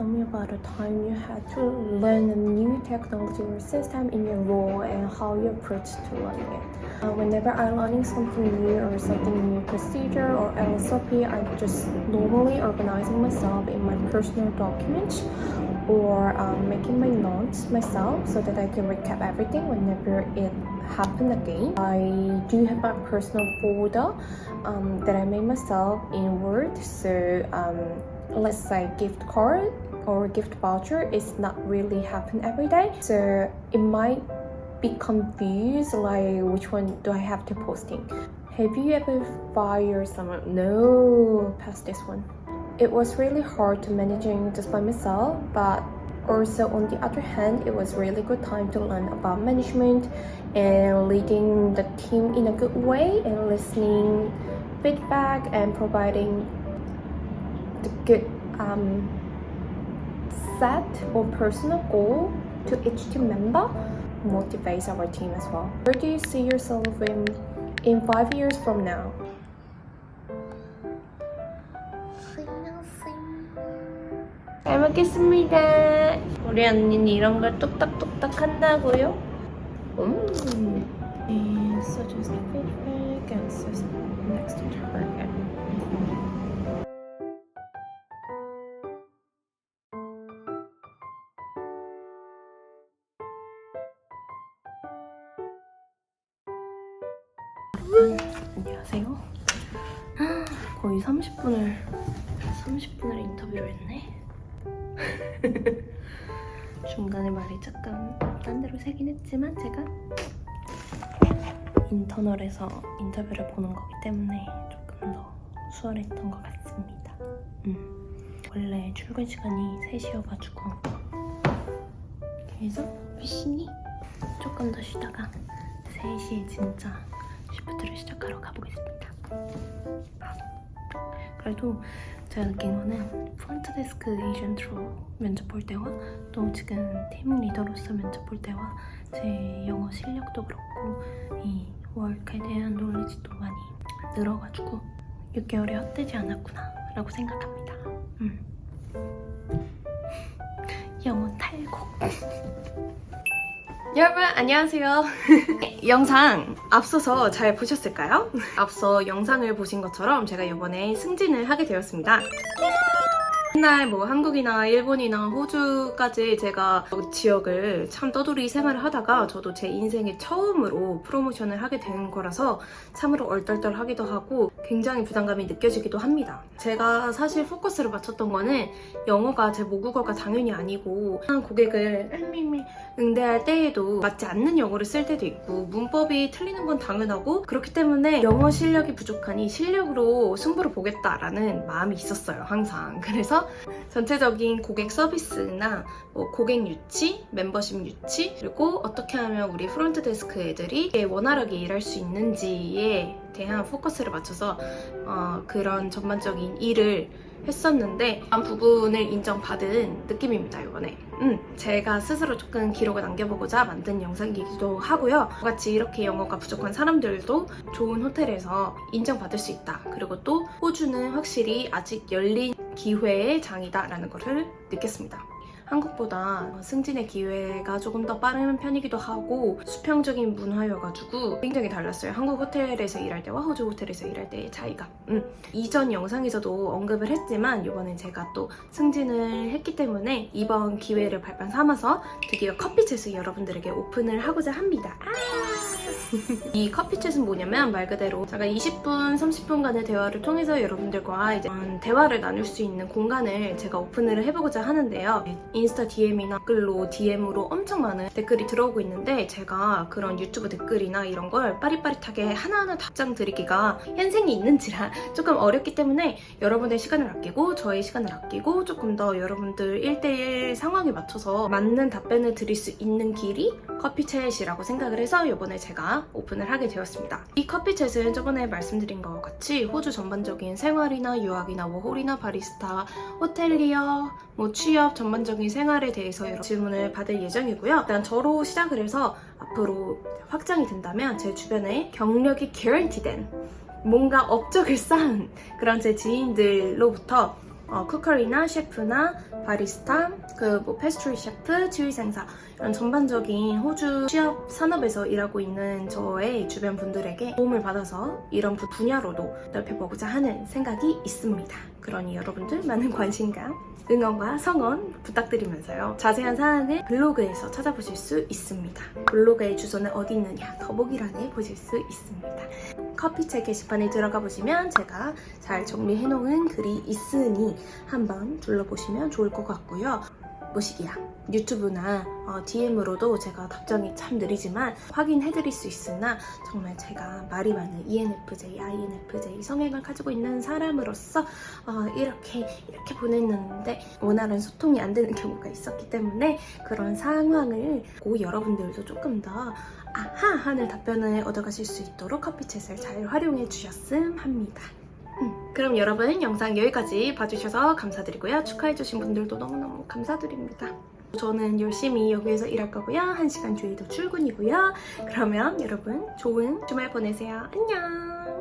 Tell me about a time you had to learn a new technology or system in your role and how you approach to learning it. Uh, whenever I'm learning something new or something new procedure or SOP, I'm just normally organizing myself in my personal documents or um, making my notes myself so that I can recap everything whenever it happen again. I do have my personal folder um, that I made myself in Word. So um, let's say gift card or gift voucher is not really happen every day. So it might be confused like which one do I have to posting. Have you ever fired someone? No, past this one. It was really hard to managing just by myself, but also on the other hand, it was really good time to learn about management and leading the team in a good way and listening feedback and providing the good um, set or personal goal to each team member motivates our team as well. Where do you see yourself in in five years from now? 잘 먹겠습니다. 우리 언니는 이런 걸 뚝딱뚝딱 한다고요? 음. And suggest feedback and suggest next target. 여 안녕하세요. 거의 30분을 30분을 인터뷰를 했네. 중간에 말이 잠깐 딴 데로 새긴 했지만 제가 인터널에서 인터뷰를 보는 거기 때문에 조금 더 수월했던 것 같습니다. 음. 원래 출근 시간이 3시여가지고 그래서 피신이 조금 더 쉬다가 3시에 진짜 시프트를 시작하러 가보겠습니다. 그래도 제가 느낀 거는 프론트 데스크 에이전트로 면접 볼 때와 또 지금 팀 리더로서 면접 볼 때와 제 영어 실력도 그렇고 이 워크에 대한 놀리지도 많이 늘어가지고 6개월이 헛되지 않았구나 라고 생각합니다. 음. 영어 탈곡 여러분 안녕하세요. 영상 앞서서 잘 보셨을까요? 앞서 영상을 보신 것처럼 제가 이번에 승진을 하게 되었습니다. 맨날 뭐 한국이나 일본이나 호주까지 제가 지역을 참 떠돌이 생활을 하다가 저도 제 인생에 처음으로 프로모션을 하게 된 거라서 참으로 얼떨떨하기도 하고 굉장히 부담감이 느껴지기도 합니다. 제가 사실 포커스를 맞췄던 거는 영어가 제 모국어가 당연히 아니고 한 고객을 응대할 때에도 맞지 않는 영어를 쓸 때도 있고 문법이 틀리는 건 당연하고 그렇기 때문에 영어 실력이 부족하니 실력으로 승부를 보겠다라는 마음이 있었어요 항상 그래서 전체적인 고객 서비스나 뭐 고객 유치, 멤버십 유치 그리고 어떻게 하면 우리 프론트 데스크 애들이 원활하게 일할 수 있는지에 대한 포커스를 맞춰서 어, 그런 전반적인 일을 했었는데 한 부분을 인정받은 느낌입니다 이번에. 음, 제가 스스로 조금 기록을 남겨보고자 만든 영상이기도 하고요. 같이 이렇게 영어가 부족한 사람들도 좋은 호텔에서 인정받을 수 있다. 그리고 또 호주는 확실히 아직 열린 기회의 장이다 라는 것을 느꼈습니다 한국보다 승진의 기회가 조금 더 빠른 편이기도 하고 수평적인 문화여가지고 굉장히 달랐어요. 한국 호텔에서 일할 때와 호주 호텔에서 일할 때의 차이가. 음. 이전 영상에서도 언급을 했지만 이번엔 제가 또 승진을 했기 때문에 이번 기회를 발판 삼아서 드디어 커피챗을 여러분들에게 오픈을 하고자 합니다. 아! 이 커피챗은 뭐냐면 말 그대로 제가 20분, 30분간의 대화를 통해서 여러분들과 이제 대화를 나눌 수 있는 공간을 제가 오픈을 해보고자 하는데요. 인스타 DM이나 댓글로 DM으로 엄청 많은 댓글이 들어오고 있는데 제가 그런 유튜브 댓글이나 이런 걸 빠릿빠릿하게 하나하나 답장 드리기가 현생이 있는지라 조금 어렵기 때문에 여러분의 시간을 아끼고 저의 시간을 아끼고 조금 더 여러분들 1대1 상황에 맞춰서 맞는 답변을 드릴 수 있는 길이 커피챗이라고 생각을 해서 이번에 제가 오픈을 하게 되었습니다. 이 커피챗은 저번에 말씀드린 것 같이 호주 전반적인 생활이나 유학이나 워홀이나 바리스타, 호텔리어, 뭐 취업 전반적인 생활에 대해서 여러 질문을 받을 예정이고요. 일단 저로 시작을 해서 앞으로 확장이 된다면 제 주변에 경력이 개런티된 뭔가 업적을 쌓은 그런 제 지인들로부터 어, 쿠커리나 셰프나 바리스타, 그뭐 패스트리 셰프, 지휘생사 이런 전반적인 호주 취업 산업에서 일하고 있는 저의 주변 분들에게 도움을 받아서 이런 부- 분야로도 넓혀보고자 하는 생각이 있습니다. 그러니 여러분들 많은 관심과 응원과 성원 부탁드리면서요. 자세한 사항은 블로그에서 찾아보실 수 있습니다. 블로그의 주소는 어디 있느냐? 더보기란에 보실 수 있습니다. 커피책 게시판에 들어가 보시면 제가 잘 정리해놓은 글이 있으니 한번 둘러보시면 좋을 것 같고요. 뭐시기야 유튜브나 DM으로도 제가 답장이 참 느리지만 확인해드릴 수 있으나 정말 제가 말이 많은 ENFJ, INFJ 성향을 가지고 있는 사람으로서 어, 이렇게 이렇게 보냈는데 원활한 소통이 안 되는 경우가 있었기 때문에 그런 상황을 고 여러분들도 조금 더 아하 하는 답변을 얻어가실 수 있도록 커피챗을 잘 활용해 주셨음 합니다. 음, 그럼 여러분 영상 여기까지 봐주셔서 감사드리고요. 축하해주신 분들도 너무너무 감사드립니다. 저는 열심히 여기에서 일할 거고요. 1시간 뒤에도 출근이고요. 그러면 여러분 좋은 주말 보내세요. 안녕!